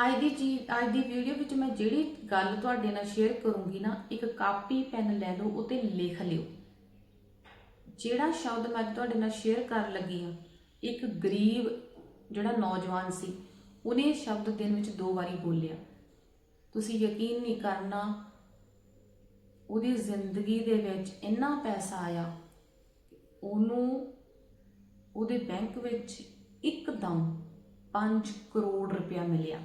ਅੱਜ ਦੀ ਚੀਜ਼, ਅੱਜ ਦੀ ਵੀਡੀਓ ਵਿੱਚ ਮੈਂ ਜਿਹੜੀ ਗੱਲ ਤੁਹਾਡੇ ਨਾਲ ਸ਼ੇਅਰ ਕਰੂੰਗੀ ਨਾ, ਇੱਕ ਕਾਪੀ, ਪੈਨ ਲੈ ਲਓ ਉਤੇ ਲਿਖ ਲਿਓ। ਜਿਹੜਾ ਸ਼ਬਦ ਮੈਂ ਤੁਹਾਡੇ ਨਾਲ ਸ਼ੇਅਰ ਕਰਨ ਲੱਗੀ ਹਾਂ, ਇੱਕ ਗਰੀਬ ਜਿਹੜਾ ਨੌਜਵਾਨ ਸੀ, ਉਹਨੇ ਇਹ ਸ਼ਬਦ ਦਿਨ ਵਿੱਚ ਦੋ ਵਾਰੀ ਬੋਲਿਆ। ਤੁਸੀਂ ਯਕੀਨ ਨਹੀਂ ਕਰਨਾ, ਉਹਦੀ ਜ਼ਿੰਦਗੀ ਦੇ ਵਿੱਚ ਇੰਨਾ ਪੈਸਾ ਆਇਆ, ਉਹਨੂੰ ਉਹਦੇ ਬੈਂਕ ਵਿੱਚ ਇੱਕਦਮ 5 ਕਰੋੜ ਰੁਪਇਆ ਮਿਲਿਆ।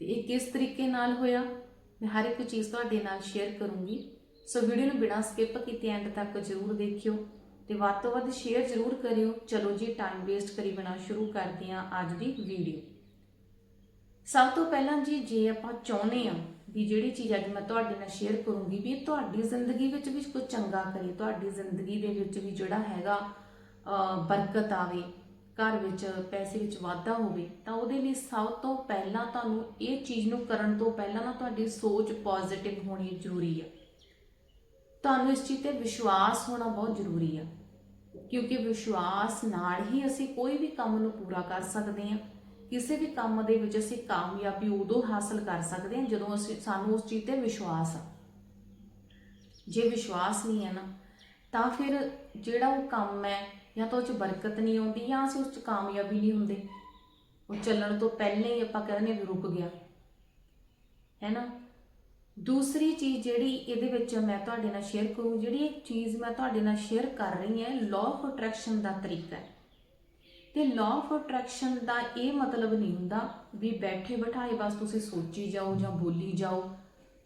ਤੇ ਇਹ ਕਿਸ ਤਰੀਕੇ ਨਾਲ ਹੋਇਆ? ਮੈਂ ਹਰ ਇੱਕ ਚੀਜ਼ ਤੁਹਾਡੇ ਨਾਲ ਸ਼ੇਅਰ ਕਰੂੰਗੀ। ਸੋ ਵੀਡੀਓ ਨੂੰ ਬਿਨਾਂ ਸਕਿਪ ਕੀਤੇ ਐਂਡ ਤੱਕ ਜ਼ਰੂਰ ਦੇਖਿਓ ਤੇ ਵੱਧ ਤੋਂ ਵੱਧ ਸ਼ੇਅਰ ਜ਼ਰੂਰ ਕਰਿਓ। ਚਲੋ ਜੀ ਟਾਈਮ ਵੇਸਟ ਕਰੀ ਬਣਾ ਸ਼ੁਰੂ ਕਰਦੇ ਹਾਂ ਅੱਜ ਦੀ ਵੀਡੀਓ ਸਭ ਤੋਂ ਪਹਿਲਾਂ ਜੀ, ਜੇ ਆਪਾਂ ਚਾਹੁੰਦੇ ਆ ਵੀ ਜਿਹੜੀ ਚੀਜ਼ ਅੱਜ ਮੈਂ ਤੁਹਾਡੇ ਨਾਲ ਸ਼ੇਅਰ ਕਰੂੰਗੀ ਵੀ ਇਹ ਤੁਹਾਡੀ ਜ਼ਿੰਦਗੀ ਵਿੱਚ ਵੀ ਕੁਝ ਚੰਗਾ ਕਰੇ, ਤੁਹਾਡੀ ਜ਼ਿੰਦਗੀ ਦੇ ਵਿੱਚ ਵੀ ਜਿਹੜਾ ਹੈਗਾ ਬਰਕਤ ਆਵੇ ਘਰ ਵਿੱਚ ਪੈਸੇ ਵਿੱਚ ਵਾਧਾ ਹੋਵੇ, ਤਾਂ ਉਹਦੇ ਲਈ ਸਭ ਤੋਂ ਪਹਿਲਾਂ ਤੁਹਾਨੂੰ ਇਹ ਚੀਜ਼ ਨੂੰ ਕਰਨ ਤੋਂ ਪਹਿਲਾਂ ਨਾ ਤੁਹਾਡੀ ਸੋਚ ਪੋਜ਼ਿਟਿਵ ਹੋਣੀ ਜ਼ਰੂਰੀ ਆ। ਤੁਹਾਨੂੰ ਇਸ ਚੀਜ਼ ਤੇ ਵਿਸ਼ਵਾਸ ਹੋਣਾ ਬਹੁਤ ਜ਼ਰੂਰੀ ਆ। ਕਿਉਂਕਿ ਵਿਸ਼ਵਾਸ ਨਾਲ ਹੀ ਅਸੀਂ ਕੋਈ ਵੀ ਕੰਮ ਨੂੰ ਪੂਰਾ ਕਰ ਸਕਦੇ ਹਾਂ। ਕਿਸੇ ਵੀ ਕੰਮ ਦੇ ਵਿੱਚ ਅਸੀਂ ਕਾਮਯਾਬੀ ਉਦੋਂ ਹਾਸਲ ਕਰ ਸਕਦੇ ਹਾਂ ਜਦੋਂ ਅਸੀਂ, ਸਾਨੂੰ ਉਸ ਚੀਜ਼ ਤੇ ਵਿਸ਼ਵਾਸ ਆ। ਜੇ ਵਿਸ਼ਵਾਸ ਨਹੀਂ ਹੈ ਨਾ, ਤਾਂ ਫਿਰ ਜਿਹੜਾ ਉਹ ਕੰਮ ਹੈ, ਜਾਂ ਤਾਂ ਉਹ ਚ ਬਰਕਤ ਨਹੀਂ ਆਉਂਦੀ, ਜਾਂ ਅਸੀਂ ਉਸ ਚ ਕਾਮਯਾਬੀ ਨਹੀਂ ਹੁੰਦੇ। ਉਹ ਚੱਲਣ ਤੋਂ ਪਹਿਲਾਂ ਹੀ ਆਪਾਂ ਕਹਿੰਦੇ ਵੀ ਰੁਕ ਗਿਆ। ਹੈ ਨਾ? ਦੂਸਰੀ ਚੀਜ਼ ਜਿਹੜੀ ਇਹਦੇ ਵਿੱਚ ਮੈਂ ਤੁਹਾਡੇ ਨਾਲ ਸ਼ੇਅਰ ਕਰੂੰ, ਜਿਹੜੀ ਇੱਕ ਚੀਜ਼ ਮੈਂ ਤੁਹਾਡੇ ਨਾਲ ਸ਼ੇਅਰ ਕਰ ਰਹੀ ਹਾਂ ਲਾਅ ਆਫ ਅਟਰੈਕਸ਼ਨ ਦਾ ਤਰੀਕਾ ਹੈ। ਤੇ ਲਾਅ ਆਫ ਅਟਰੈਕਸ਼ਨ ਦਾ ਇਹ ਮਤਲਬ ਨਹੀਂ ਹੁੰਦਾ ਵੀ ਬੈਠੇ ਬਿਠਾਏ ਬਸ ਤੁਸੀਂ ਸੋਚੀ ਜਾਓ ਜਾਂ ਬੋਲੀ ਜਾਓ,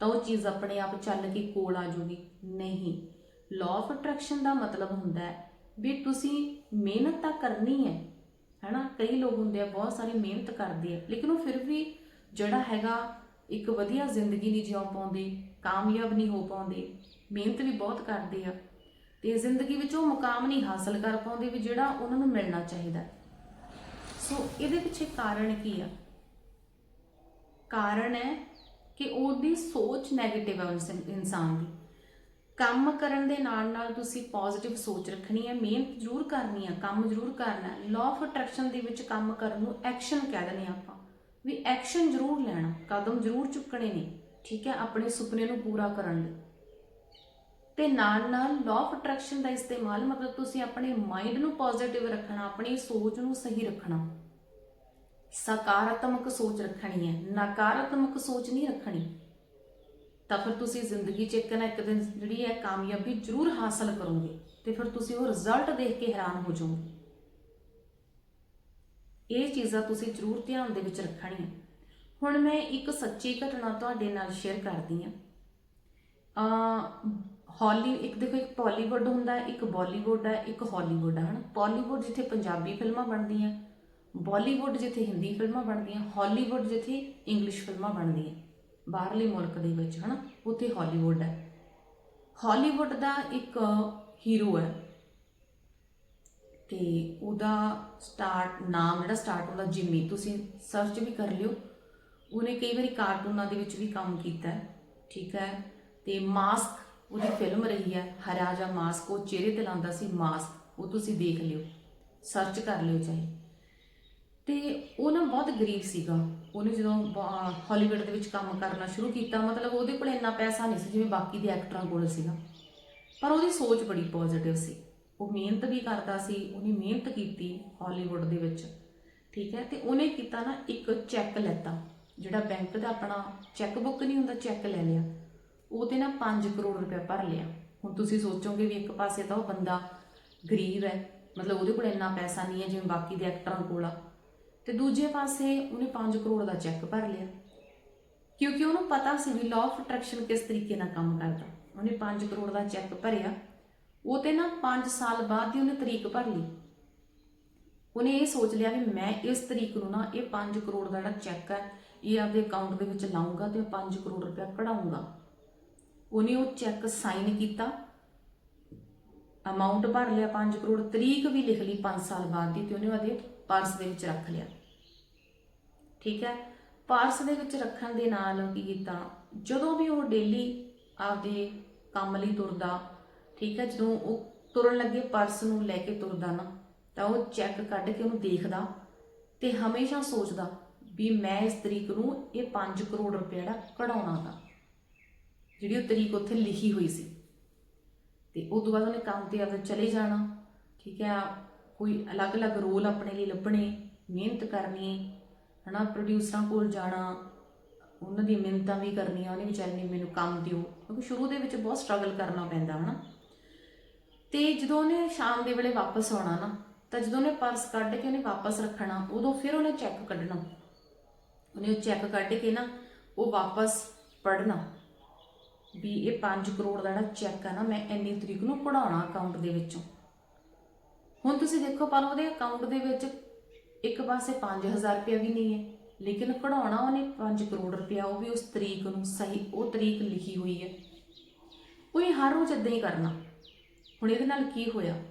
ਤਾਂ ਉਹ ਚੀਜ਼ ਆਪਣੇ ਆਪ ਚੱਲ ਕੇ ਕੋਲ ਆ ਜਾਊਗੀ ਨਹੀਂ। ਲਾਅ ਆਫ ਅਟਰੈਕਸ਼ਨ ਦਾ ਮਤਲਬ ਹੁੰਦਾ ਹੈ ਵੀ ਤੁਸੀਂ ਮਿਹਨਤ ਤਾਂ ਕਰਨੀ ਹੈ, ਹੈਨਾ? ਕਈ ਲੋਕ ਹੁੰਦੇ ਆ, ਬਹੁਤ ਸਾਰੀ ਮਿਹਨਤ ਕਰਦੇ ਆ, ਲੇਕਿਨ ਉਹ ਫਿਰ ਵੀ ਜਿਹੜਾ ਹੈਗਾ ਇੱਕ ਵਧੀਆ ਜ਼ਿੰਦਗੀ ਨਹੀਂ ਜਿਉ ਪਾਉਂਦੇ, ਕਾਮਯਾਬ ਨਹੀਂ ਹੋ ਪਾਉਂਦੇ, ਮਿਹਨਤ ਵੀ ਬਹੁਤ ਕਰਦੇ ਆ। ਤੇ ਜ਼ਿੰਦਗੀ ਵਿੱਚ ਉਹ ਮੁਕਾਮ ਨਹੀਂ ਹਾਸਲ ਕਰ ਪਾਉਂਦੇ ਵੀ ਜਿਹੜਾ ਉਹਨਾਂ ਨੂੰ ਮਿਲਣਾ ਚਾਹੀਦਾ। ਸੋ ਇਹਦੇ ਪਿੱਛੇ ਕਾਰਨ ਕੀ ਆ? ਕਾਰਨ ਹੈ ਕਿ ਉਹਦੀ ਸੋਚ 네ਗੇਟਿਵ ਹੈ ਉਸ ਇਨਸਾਨ ਦੀ। ਕੰਮ ਕਰਨ ਦੇ ਨਾਲ ਨਾਲ ਤੁਸੀਂ ਪੋਜ਼ਿਟਿਵ ਸੋਚ ਰੱਖਣੀ ਹੈ, ਮਿਹਨਤ ਜ਼ਰੂਰ ਕਰਨੀ ਹੈ, ਕੰਮ ਜ਼ਰੂਰ ਕਰਨਾ ਹੈ। ਲਾਅ ਆਫ ਅਟਰੈਕਸ਼ਨ ਦੇ ਵਿੱਚ ਕੰਮ ਕਰਨ ਨੂੰ ਐਕਸ਼ਨ ਕਹਿ ਦਿੰਦੇ ਹਾਂ ਆਪਾਂ। ਵੀ ਐਕਸ਼ਨ ਜ਼ਰੂਰ ਲੈਣਾ, ਕਦਮ ਜ਼ਰੂਰ ਚੁੱਕਣੇ ਨੇ, ਠੀਕ ਹੈ, ਆਪਣੇ ਸੁਪਨੇ ਨੂੰ ਪੂਰਾ ਕਰਨ ਲਈ। ਤੇ ਨਾਲ ਨਾਲ ਲਾਅ ਆਫ ਅਟਰੈਕਸ਼ਨ ਦਾ ਇਸਤੇਮਾਲ ਮਤਲਬ ਤੁਸੀਂ ਆਪਣੇ ਮਾਈਂਡ ਨੂੰ ਪੋਜ਼ਿਟਿਵ ਰੱਖਣਾ, ਆਪਣੀ ਸੋਚ ਨੂੰ ਸਹੀ ਰੱਖਣਾ। ਸਕਾਰਾਤਮਕ ਸੋਚ ਰੱਖਣੀ ਹੈ, ਨਕਾਰਾਤਮਕ ਸੋਚ ਨਹੀਂ ਰੱਖਣੀ। ਤਾਂ ਫਿਰ ਤੁਸੀਂ ਜ਼ਿੰਦਗੀ 'ਚ ਇੱਕ ਨਾ ਇੱਕ ਦਿਨ ਜਿਹੜੀ ਹੈ ਕਾਮਯਾਬੀ ਜ਼ਰੂਰ ਹਾਸਲ ਕਰੋਗੇ ਤੇ ਫਿਰ ਤੁਸੀਂ ਉਹ ਰਿਜ਼ਲਟ ਦੇਖ ਕੇ ਹੈਰਾਨ ਹੋ ਜਾਓਗੇ। ਇਹ ਚੀਜ਼ਾਂ ਤੁਸੀਂ ਜ਼ਰੂਰ ਧਿਆਨ ਦੇ ਵਿੱਚ ਰੱਖਣੀਆਂ। ਹੁਣ ਮੈਂ ਇੱਕ ਸੱਚੀ ਘਟਨਾ ਤੁਹਾਡੇ ਨਾਲ ਸ਼ੇਅਰ ਕਰਦੀ ਹਾਂ। ਅ ਹਾਲੀ, ਇੱਕ ਦੇਖੋ, ਇੱਕ ਬਾਲੀਵੁੱਡ ਹੁੰਦਾ, ਇੱਕ ਬਾਲੀਵੁੱਡ ਹੈ ਇੱਕ ਹਾਲੀਵੁੱਡ ਹੈ ਹਨਾ? ਬਾਲੀਵੁੱਡ ਜਿੱਥੇ ਪੰਜਾਬੀ ਫਿਲਮਾਂ ਬਣਦੀਆਂ ਬਾਲੀਵੁੱਡ ਜਿੱਥੇ ਹਿੰਦੀ ਫਿਲਮਾਂ ਬਣਦੀਆਂ ਹਾਲੀਵੁੱਡ ਜਿੱਥੇ ਇੰਗਲਿਸ਼ ਫਿਲਮਾਂ ਬਣਦੀਆਂ। ਬਾਹਰਲੇ ਮੁਲਕ ਦੇ ਵਿੱਚ, ਹਨਾ? ਉੱਥੇ ਹਾਲੀਵੁੱਡ ਹੈ। ਹਾਲੀਵੁੱਡ ਦਾ ਇੱਕ ਹੀਰੋ ਹੈ। ਤੇ ਉਹਦਾ ਸਟਾਰਟ ਨਾਮ ਜਿਹੜਾ ਸਟਾਰਟ ਹੁੰਦਾ ਜਿਮੀ ਤੁਸੀਂ ਸਰਚ ਵੀ ਕਰ ਲਿਓ। ਉਹਨੇ ਕਈ ਵਾਰੀ ਕਾਰਟੂਨਾਂ ਦੇ ਵਿੱਚ ਵੀ ਕੰਮ ਕੀਤਾ ਠੀਕ ਹੈ? ਤੇ ਮਾਸਕ ਉਹਦੀ ਫਿਲਮ ਰਹੀ ਹੈ ਹਰਾਜਾ ਮਾਸਕ ਉਹ ਚਿਹਰੇ ਤੇ ਲਾਉਂਦਾ ਸੀ ਮਾਸਕ ਉਹ ਤੁਸੀਂ ਦੇਖ ਲਿਓ। ਸਰਚ ਕਰ ਲਿਓ ਚਾਹੇ। ਤੇ ਉਹ ਨਾ ਬਹੁਤ ਗਰੀਬ ਸੀਗਾ। ਉਹਨੇ ਜਦੋਂ ਹਾਲੀਵੁੱਡ ਦੇ ਵਿੱਚ ਕੰਮ ਕਰਨਾ ਸ਼ੁਰੂ ਕੀਤਾ, ਮਤਲਬ ਉਹਦੇ ਕੋਲ ਇੰਨਾ ਪੈਸਾ ਨਹੀਂ ਸੀ ਜਿਵੇਂ ਬਾਕੀ ਦੇ ਐਕਟਰਾਂ ਕੋਲ ਸੀਗਾ। ਪਰ ਉਹਦੀ ਸੋਚ ਬੜੀ ਪੋਜ਼ਿਟਿਵ ਸੀ। ਉਹ ਮਿਹਨਤ ਵੀ ਕਰਦਾ ਸੀ, ਉਹਨੇ ਮਿਹਨਤ ਕੀਤੀ ਹਾਲੀਵੁੱਡ ਦੇ ਵਿੱਚ। ਠੀਕ ਹੈ, ਤੇ ਉਹਨੇ ਕੀਤਾ ਨਾ ਇੱਕ ਚੈੱਕ ਲੈਤਾ, ਜਿਹੜਾ ਬੈਂਕ ਦਾ ਆਪਣਾ ਚੈੱਕ ਬੁੱਕ ਨਹੀਂ ਹੁੰਦਾ ਚੈੱਕ ਲੈ ਲਿਆ। ਉਹ ਤੇ ਨਾ 5 ਕਰੋੜ ਰੁਪਏ ਭਰ ਲਿਆ। ਹੁਣ ਤੁਸੀਂ ਸੋਚੋਗੇ ਵੀ ਇੱਕ ਪਾਸੇ ਤਾਂ ਉਹ ਬੰਦਾ ਗਰੀਬ ਹੈ, ਮਤਲਬ ਉਹਦੇ ਕੋਲ ਇੰਨਾ ਪੈਸਾ ਨਹੀਂ ਹੈ ਜਿਵੇਂ ਬਾਕੀ ਦੇ ਐਕਟਰਾਂ ਕੋਲ ਆ। ਤੇ ਦੂਜੇ ਪਾਸੇ ਉਹਨੇ 5 ਕਰੋੜ ਦਾ ਚੈੱਕ ਭਰ ਲਿਆ। ਕਿਉਂਕਿ ਉਹਨੂੰ ਪਤਾ ਸੀ ਵੀ ਲਾਅ ਆਫ ਅਟਰੈਕਸ਼ਨ ਕਿਸ ਤਰੀਕੇ ਨਾਲ ਕੰਮ ਕਰਦਾ। ਉਹਨੇ 5 ਕਰੋੜ ਦਾ ਚੈੱਕ ਭਰਿਆ। ਉਹ ਤੇ ਨਾ 5 ਸਾਲ ਬਾਅਦ ਦੀ ਉਹਨੇ ਤਰੀਕ ਭਰ ਲਈ। ਉਹਨੇ ਇਹ ਸੋਚ ਲਿਆ ਵੀ ਮੈਂ ਇਸ ਤਰੀਕ ਨੂੰ ਨਾ ਇਹ 5 ਕਰੋੜ ਦਾ ਜਿਹੜਾ ਚੈੱਕ ਹੈ, ਇਹ ਆਪਦੇ ਅਕਾਊਂਟ ਦੇ ਵਿੱਚ ਲਾਉਂਗਾ ਤੇ 5 ਕਰੋੜ ਰੁਪਇਆ ਕਢਾਉਂਗਾ ਉਹਨੇ ਉਹ ਚੈੱਕ ਸਾਈਨ ਕੀਤਾ। ਅਮਾਉਂਟ ਭਰ ਲਿਆ 5 ਕਰੋੜ। ਤਰੀਕ ਵੀ ਲਿਖ ਲਈ 5 ਸਾਲ ਬਾਅਦ ਦੀ ਤੇ ਉਹਨੇ ਉਹਦੇ ਪਰਸ ਦੇ ਵਿੱਚ ਰੱਖ ਲਿਆ। ਠੀਕ ਹੈ? ਪਰਸ ਦੇ ਵਿੱਚ ਰੱਖਣ ਦੇ ਨਾਲ ਕੀ ਕੀਤਾ? ਜਦੋਂ ਵੀ ਉਹ ਡੇਲੀ ਆਪਦੇ ਕੰਮ ਲਈ ਤੁਰਦਾ, ਠੀਕ ਹੈ, ਜਦੋਂ ਉਹ ਤੁਰਨ ਲੱਗੇ ਪਰਸ ਨੂੰ ਲੈ ਕੇ ਤੁਰਦਾ ਨਾ, ਤਾਂ ਉਹ ਚੈੱਕ ਕੱਢ ਕੇ ਉਹਨੂੰ ਦੇਖਦਾ ਤੇ ਹਮੇਸ਼ਾ ਸੋਚਦਾ ਵੀ ਮੈਂ ਇਸ ਤਰੀਕ ਨੂੰ ਇਹ 5 ਕਰੋੜ ਰੁਪਏ ਜਿਹੜਾ ਕਢਾਉਣਾ ਦਾ ਜਿਹੜੀ ਉਹ ਤਰੀਕ ਉੱਥੇ ਲਿਖੀ ਹੋਈ ਸੀ। ਤੇ ਉਸ ਤੋਂ ਬਾਅਦ ਉਹਨੇ ਕੰਮ ਤੇ ਆਪਦਾ ਚਲੇ ਜਾਣਾ, ਠੀਕ ਹੈ ਕੋਈ ਅਲੱਗ-ਅਲੱਗ ਰੋਲ ਆਪਣੇ ਲਈ ਲੱਭਣੇ, ਮਿਹਨਤ ਕਰਨੀ, ਹਨਾ ਪ੍ਰੋਡਿਊਸਰਾਂ ਕੋਲ ਜਾਣਾ, ਉਹਨਾਂ ਦੀ ਮਿਹਨਤਾਂ ਵੀ ਕਰਨੀਆਂ, ਉਹਨੇ ਵਿਚਾਰੇ ਨੇ ਮੈਨੂੰ ਕੰਮ ਦਿਓ, ਕਿਉਂਕਿ ਸ਼ੁਰੂ ਦੇ ਵਿੱਚ ਬਹੁਤ ਸਟਰਗਲ ਕਰਨਾ ਪੈਂਦਾ, ਹਨਾ। ਤੇ ਜਦੋਂ ਉਹਨੇ ਸ਼ਾਮ ਦੇ ਵੇਲੇ ਵਾਪਸ ਆਉਣਾ ਨਾ, ਤਾਂ ਜਦੋਂ ਉਹਨੇ ਪਰਸ ਕੱਢ ਕੇ ਉਹਨੇ ਵਾਪਸ ਰੱਖਣਾ, ਉਦੋਂ ਫਿਰ ਉਹਨੇ ਚੈੱਕ ਕੱਢਣਾ। ਉਹਨੇ ਉਹ ਚੈੱਕ ਕੱਢ ਕੇ ਨਾ, ਉਹ ਵਾਪਸ ਪੜਨਾ ਵੀ ਇਹ 5 ਕਰੋੜ ਦਾ ਜਿਹੜਾ ਚੈੱਕ ਆ ਨਾ, ਮੈਂ ਇੰਨੀ ਤਰੀਕ ਨੂੰ ਕਢਾਉਣਾ ਅਕਾਊਂਟ ਦੇ ਵਿੱਚੋਂ। ਹੁਣ ਤੁਸੀਂ ਦੇਖੋ ਪਰ ਉਹਦੇ ਅਕਾਊਂਟ ਦੇ ਵਿੱਚ ਇੱਕ ਪਾਸੇ 5000 ਰੁਪਇਆ ਵੀ ਨਹੀਂ ਹੈ, ਲੇਕਿਨ ਕਢਾਉਣਾ ਉਹਨੇ 5 ਕਰੋੜ ਰੁਪਇਆ, ਉਹ ਵੀ ਉਸ ਤਰੀਕ ਨੂੰ ਸਹੀ, ਉਹ ਤਰੀਕ ਲਿਖੀ ਹੋਈ ਹੈ। ਕੋਈ ਹਰ ਰੋਜ਼ ਇਦਾਂ ਹੀ ਕਰਨਾ। ਹੁਣ ਇਹਦੇ ਨਾਲ ਕੀ ਹੋਇਆ?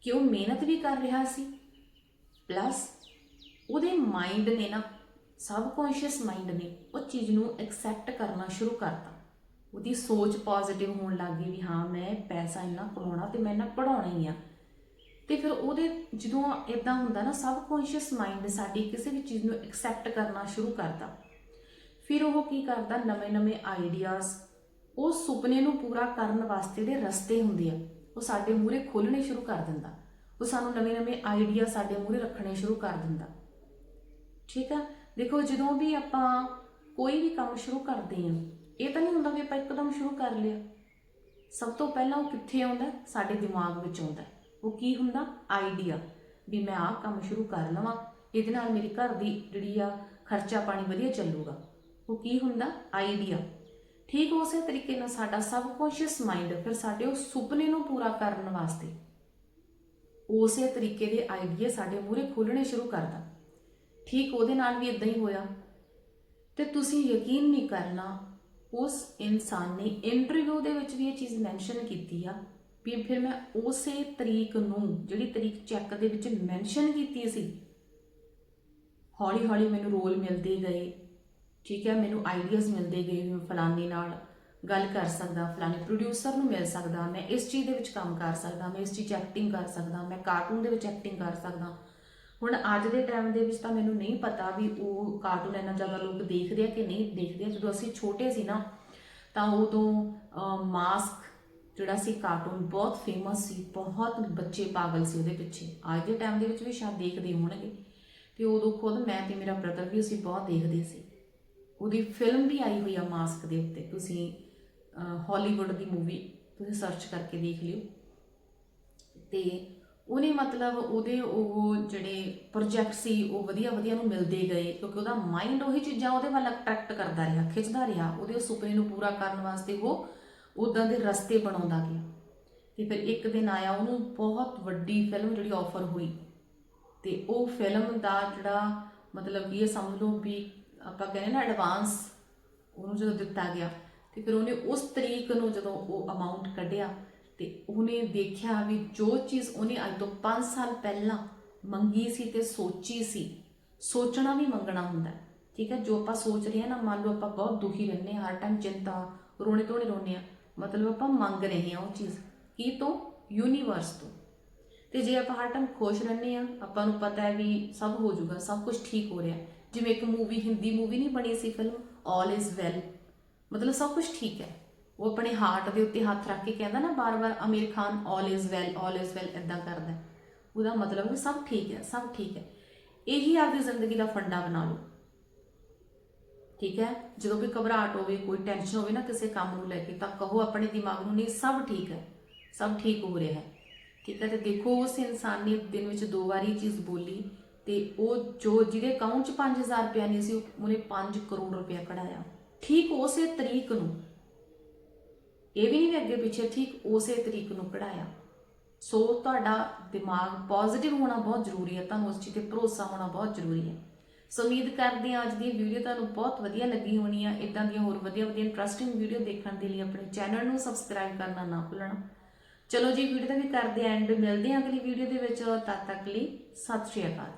ਕਿ ਉਹ ਮਿਹਨਤ ਵੀ ਕਰ ਰਿਹਾ ਸੀ। ਪਲੱਸ ਉਹਦੇ ਮਾਈਂਡ ਨੇ ਨਾ ਸਬਕੌਂਸ਼ੀਅਸ ਮਾਈਂਡ ਨੇ, ਉਹ ਚੀਜ਼ ਨੂੰ ਐਕਸੈਪਟ ਕਰਨਾ ਸ਼ੁਰੂ ਕਰਤਾ। ਉਹਦੀ ਸੋਚ ਪੋਜ਼ਿਟਿਵ ਹੋਣ ਲੱਗ ਗਈ ਵੀ ਹਾਂ, ਮੈਂ ਪੈਸਾ ਇੰਨਾ ਕਮਾਉਣਾ ਤੇ ਮੈਂ ਇੰਨਾ ਪੜਾਉਣਾ ਹੀ ਆ। ਤੇ ਫਿਰ ਉਹਦੇ ਜਦੋਂ ਇਦਾਂ ਹੁੰਦਾ ਨਾ ਸਬਕੌਂਸ਼ੀਅਸ ਮਾਈਂਡ ਸਾਡੀ ਕਿਸੇ ਵੀ ਚੀਜ਼ ਨੂੰ ਐਕਸੈਪਟ ਕਰਨਾ ਸ਼ੁਰੂ ਕਰਦਾ। ਫਿਰ ਉਹ ਕੀ ਕਰਦਾ ਨਵੇਂ-ਨਵੇਂ ਆਈਡੀਆਜ਼ ਉਹ ਸੁਪਨੇ ਨੂੰ ਪੂਰਾ ਕਰਨ ਵਾਸਤੇ ਦੇ ਰਸਤੇ ਹੁੰਦੇ ਆ, ਉਹ ਸਾਡੇ ਮੂਹਰੇ ਖੋਲਣੇ ਸ਼ੁਰੂ ਕਰ ਦਿੰਦਾ। ਉਹ ਸਾਨੂੰ ਨਵੇਂ-ਨਵੇਂ ਆਈਡੀਆ ਸਾਡੇ ਮੂਹਰੇ ਰੱਖਣੇ ਸ਼ੁਰੂ ਕਰ ਦਿੰਦਾ। ਠੀਕ ਆ? ਦੇਖੋ, ਜਦੋਂ ਵੀ ਆਪਾਂ ਕੋਈ ਵੀ ਕੰਮ ਸ਼ੁਰੂ ਕਰਦੇ ਹਾਂ, ਇਹ ਤਾਂ ਨਹੀਂ ਹੁੰਦਾ ਵੀ ਆਪਾਂ ਇੱਕਦਮ ਸ਼ੁਰੂ ਕਰ ਲਿਆ। ਸਭ ਤੋਂ ਪਹਿਲਾਂ ਉਹ ਕਿੱਥੇ ਆਉਂਦਾ? ਸਾਡੇ ਦਿਮਾਗ ਵਿੱਚ ਆਉਂਦਾ। ਉਹ ਕੀ ਹੁੰਦਾ? ਆਈਡੀਆ ਵੀ ਮੈਂ ਆਹ ਕੰਮ ਸ਼ੁਰੂ ਕਰ ਲਵਾਂ, ਇਹਦੇ ਨਾਲ ਮੇਰੀ ਘਰ ਦੀ ਜਿਹੜੀ ਆ ਖਰਚਾ ਪਾਣੀ ਵਧੀਆ ਚੱਲੂਗਾ। ਉਹ ਕੀ ਹੁੰਦਾ? ਆਈਡੀਆ ਠੀਕ ਉਸੇ ਤਰੀਕੇ ਨਾਲ ਸਾਡਾ ਸਬਕੌਂਸ਼ੀਅਸ ਮਾਈਂਡ ਫਿਰ ਸਾਡੇ ਉਹ ਸੁਪਨੇ ਨੂੰ ਪੂਰਾ ਕਰਨ ਵਾਸਤੇ ਉਸੇ ਤਰੀਕੇ ਦੇ ਆਈਡੀਆ ਸਾਡੇ ਮੂਹਰੇ ਖੋਲਣੇ ਸ਼ੁਰੂ ਕਰਦਾ ਠੀਕ ਉਹਦੇ ਨਾਲ ਵੀ ਇਦਾਂ ਹੀ ਹੋਇਆ। ਤੇ ਤੁਸੀਂ ਯਕੀਨ ਨਹੀਂ ਕਰਨਾ, ਉਸ ਇਨਸਾਨ ਨੇ ਇੰਟਰਵਿਊ ਦੇ ਵਿੱਚ ਵੀ ਇਹ ਚੀਜ਼ ਮੈਂਸ਼ਨ ਕੀਤੀ ਆ। ਵੀ ਫਿਰ ਮੈਂ ਉਸੇ ਤਰੀਕ ਨੂੰ, ਜਿਹੜੀ ਤਰੀਕ ਚੈੱਕ ਦੇ ਵਿੱਚ ਮੈਂਸ਼ਨ ਕੀਤੀ ਸੀ ਹੌਲੀ ਹੌਲੀ ਮੈਨੂੰ ਰੋਲ ਮਿਲਦੇ ਗਏ। ਠੀਕ ਹੈ, ਮੈਨੂੰ ਆਈਡੀਆਜ਼ ਮਿਲਦੇ ਗਏ ਵੀ ਮੈਂ ਫਲਾਣੇ ਨਾਲ। ਗੱਲ ਕਰ ਸਕਦਾ ਫਲਾਣੇ ਪ੍ਰੋਡਿਊਸਰ ਨੂੰ ਮਿਲ ਸਕਦਾ, ਮੈਂ ਇਸ ਚੀਜ਼ ਦੇ ਵਿੱਚ ਕੰਮ ਕਰ ਸਕਦਾ, ਮੈਂ ਇਸ ਚੀਜ਼ 'ਚ ਐਕਟਿੰਗ ਕਰ ਸਕਦਾ, ਮੈਂ ਕਾਰਟੂਨ ਦੇ ਵਿੱਚ ਐਕਟਿੰਗ ਕਰ ਸਕਦਾ। ਹੁਣ ਅੱਜ ਦੇ ਟਾਈਮ ਦੇ ਵਿੱਚ ਤਾਂ ਮੈਨੂੰ ਨਹੀਂ ਪਤਾ ਵੀ ਉਹ ਕਾਰਟੂਨ ਇੰਨਾ ਜ਼ਿਆਦਾ ਲੋਕ ਦੇਖਦੇ ਆ ਕਿ ਨਹੀਂ ਦੇਖਦੇ ਆ। ਜਦੋਂ ਅਸੀਂ ਛੋਟੇ ਸੀ ਨਾ, ਤਾਂ ਉਦੋਂ ਮਾਸਕ ਜਿਹੜਾ ਸੀ ਕਾਰਟੂਨ ਬਹੁਤ ਫੇਮਸ ਸੀ, ਬਹੁਤ ਬੱਚੇ ਪਾਗਲ ਸੀ ਉਹਦੇ ਪਿੱਛੇ। ਅੱਜ ਦੇ ਟਾਈਮ ਦੇ ਵਿੱਚ ਵੀ ਸ਼ਾਇਦ ਦੇਖਦੇ ਹੋਣਗੇ। ਤੇ ਉਦੋਂ ਖੁਦ ਮੈਂ ਤੇ ਮੇਰਾ ਬ੍ਰਦਰ ਵੀ ਅਸੀਂ ਬਹੁਤ ਦੇਖਦੇ ਸੀ। ਉਹਦੀ ਫਿਲਮ ਵੀ ਆਈ ਹੋਈ ਆ ਮਾਸਕ ਦੇ ਉੱਤੇ। ਤੁਸੀਂ ਹਾਲੀਵੁੱਡ ਦੀ ਮੂਵੀ ਤੁਸੀਂ ਸਰਚ ਕਰਕੇ ਦੇਖ ਲਿਓ। ਤੇ ਉਹਨੇ ਮਤਲਬ ਉਹਦੇ ਉਹ ਜਿਹੜੇ ਪ੍ਰੋਜੈਕਟ ਸੀ, ਉਹ ਵਧੀਆ ਵਧੀਆ ਨੂੰ ਮਿਲਦੇ ਗਏ। ਕਿਉਂਕਿ ਉਹਦਾ ਮਾਈਂਡ ਉਹੀ ਚੀਜ਼ਾਂ ਉਹਦੇ ਵੱਲ ਅਟਰੈਕਟ ਕਰਦਾ ਰਿਹਾ, ਖਿੱਚਦਾ ਰਿਹਾ। ਉਹਦੇ ਸੁਪਨੇ ਨੂੰ ਪੂਰਾ ਕਰਨ ਵਾਸਤੇ ਉਹ ਉਦਾਂ ਦੇ ਰਸਤੇ ਬਣਾਉਂਦਾ ਗਿਆ। ਤੇ ਫਿਰ ਇੱਕ ਦਿਨ ਆਇਆ ਉਹਨੂੰ ਬਹੁਤ ਵੱਡੀ ਫਿਲਮ ਜਿਹੜੀ ਆਫਰ ਹੋਈ। ਤੇ ਉਹ ਫਿਲਮ ਦਾ ਜਿਹੜਾ ਮਤਲਬ ਇਹ ਸਮਝ ਲਓ ਵੀ ਆਪਾਂ ਕਹਿੰਦੇ ਨਾ ਐਡਵਾਂਸ ਉਹਨੂੰ ਜਦੋਂ ਦਿੱਤਾ ਗਿਆ, ਤੇ ਫਿਰ ਉਹਨੇ ਉਸ ਤਰੀਕ ਨੂੰ ਜਦੋਂ ਉਹ ਅਮਾਉਂਟ ਕੱਢਿਆ ਤੇ ਉਹਨੇ ਦੇਖਿਆ ਵੀ ਜੋ ਚੀਜ਼ ਉਹਨੇ ਅੱਜ ਤੋਂ 5 ਸਾਲ ਪਹਿਲਾਂ ਮੰਗੀ ਸੀ ਤੇ ਸੋਚੀ ਸੀ, ਸੋਚਣਾ ਵੀ ਮੰਗਣਾ ਹੁੰਦਾ। ਠੀਕ ਹੈ, ਜੋ ਆਪਾਂ ਸੋਚ ਰਹੇ ਹਾਂ ਨਾ, ਮੰਨ ਲਓ ਆਪਾਂ ਬਹੁਤ ਦੁਖੀ ਰਹਿੰਦੇ ਹਾਂ, ਹਰ ਟਾਈਮ ਚਿੰਤਾ ਰੋਣੇ ਧੋਣੇ ਰੋਣੇ ਆ ਮਤਲਬ ਆਪਾਂ ਮੰਗ ਰਹੇ ਹਾਂ ਉਹ ਚੀਜ਼, ਕੀ ਤੋਂ ਯੂਨੀਵਰਸ ਤੋਂ। ਤੇ ਜੇ ਆਪਾਂ ਹਰ ਟਾਈਮ ਖੁਸ਼ ਰਹਿੰਦੇ ਆ ਆਪਾਂ ਨੂੰ ਪਤਾ ਹੈ ਵੀ ਸਭ ਹੋ ਜਾਊਗਾ, ਸਭ ਕੁਝ ਠੀਕ ਹੋ ਰਿਹਾ। ਜਿਵੇਂ ਇੱਕ ਮੂਵੀ ਹਿੰਦੀ ਮੂਵੀ ਨਹੀਂ ਬਣੀ ਸੀ ਫਿਲਮ ਆਲ ਇਜ਼ ਵੈਲ ਮਤਲਬ ਸਭ ਕੁਝ ਠੀਕ ਹੈ। ਉਹ ਆਪਣੇ ਹਾਰਟ ਦੇ ਉੱਤੇ ਹੱਥ ਰੱਖ ਕੇ ਕਹਿੰਦਾ ਨਾ ਬਾਰ-ਬਾਰ, Aamir Khan all is well all is well ਇਦਾਂ ਕਰਦਾ ਉਹਦਾ ਮਤਲਬ ਹੈ ਸਭ ਠੀਕ ਹੈ, ਸਭ ਠੀਕ ਹੈ। ਇਹੀ ਆਪਦੀ ਜ਼ਿੰਦਗੀ ਦਾ ਫੰਡਾ ਬਣਾ ਲਓ। ਠੀਕ ਹੈ? ਜਦੋਂ ਵੀ ਘਬਰਾਹਟ ਹੋਵੇ, ਕੋਈ ਟੈਨਸ਼ਨ ਹੋਵੇ ਨਾ ਕਿਸੇ ਕੰਮ ਨੂੰ ਲੈ ਕੇ, ਤਾਂ ਕਹੋ ਆਪਣੇ ਦਿਮਾਗ ਨੂੰ, ਨਹੀਂ, ਸਭ ਠੀਕ ਹੈ। ਸਭ ਠੀਕ ਹੋ ਰਿਹਾ ਹੈ। ਠੀਕ ਹੈ? ਤੇ ਦੇਖੋ, ਉਸ ਇਨਸਾਨ ਨੇ ਦਿਨ ਵਿੱਚ ਦੋ ਵਾਰੀ ਚੀਜ਼ ਬੋਲੀ ਤੇ ਉਹ ਜੋ ਜਿਹਦੇ ਅਕਾਊਂਟ 'ਚ 5000 ਰੁਪਇਆ ਨਹੀਂ ਸੀ, ਉਹਨੇ 5 ਕਰੋੜ ਰੁਪਇਆ ਕਢਾਇਆ। ਠੀਕ ਉਸੇ ਤਰੀਕ ਨੂੰ। ਇਹ ਵੀ ਨਹੀਂ ਵੀ ਅੱਗੇ ਪਿੱਛੇ ਠੀਕ ਉਸੇ ਤਰੀਕ ਨੂੰ ਕਢਾਇਆ। ਸੋ ਤੁਹਾਡਾ ਦਿਮਾਗ ਪੋਜ਼ਿਟਿਵ ਹੋਣਾ ਬਹੁਤ ਜ਼ਰੂਰੀ ਹੈ, ਤੁਹਾਨੂੰ ਉਸ ਚੀਜ਼ ਤੇ ਭਰੋਸਾ ਹੋਣਾ ਬਹੁਤ ਜ਼ਰੂਰੀ ਹੈ। ਸੋ ਉਮੀਦ ਕਰਦੇ ਹਾਂ ਅੱਜ ਦੀ ਵੀਡੀਓ ਤੁਹਾਨੂੰ ਬਹੁਤ ਵਧੀਆ ਲੱਗੀ ਹੋਣੀ ਆ ਇਦਾਂ ਦੀਆਂ ਹੋਰ ਵਧੀਆ ਵਧੀਆ ਇੰਟਰਸਟਿੰਗ ਵੀਡੀਓ ਦੇਖਣ ਦੇ ਲਈ ਆਪਣੇ ਚੈਨਲ ਨੂੰ ਸਬਸਕ੍ਰਾਈਬ ਕਰਨਾ ਨਾ ਭੁੱਲਣਾ। ਚਲੋ ਜੀ ਵੀਡੀਓ ਦਾ ਵੀ ਕਰਦੇ ਐਂਡ ਮਿਲਦੇ ਹਾਂ ਅਗਲੀ ਵੀਡੀਓ ਦੇ ਵਿੱਚ। ਤਦ ਤੱਕ ਲਈ ਸਤਿ ਸ਼੍ਰੀ ਅਕਾਲ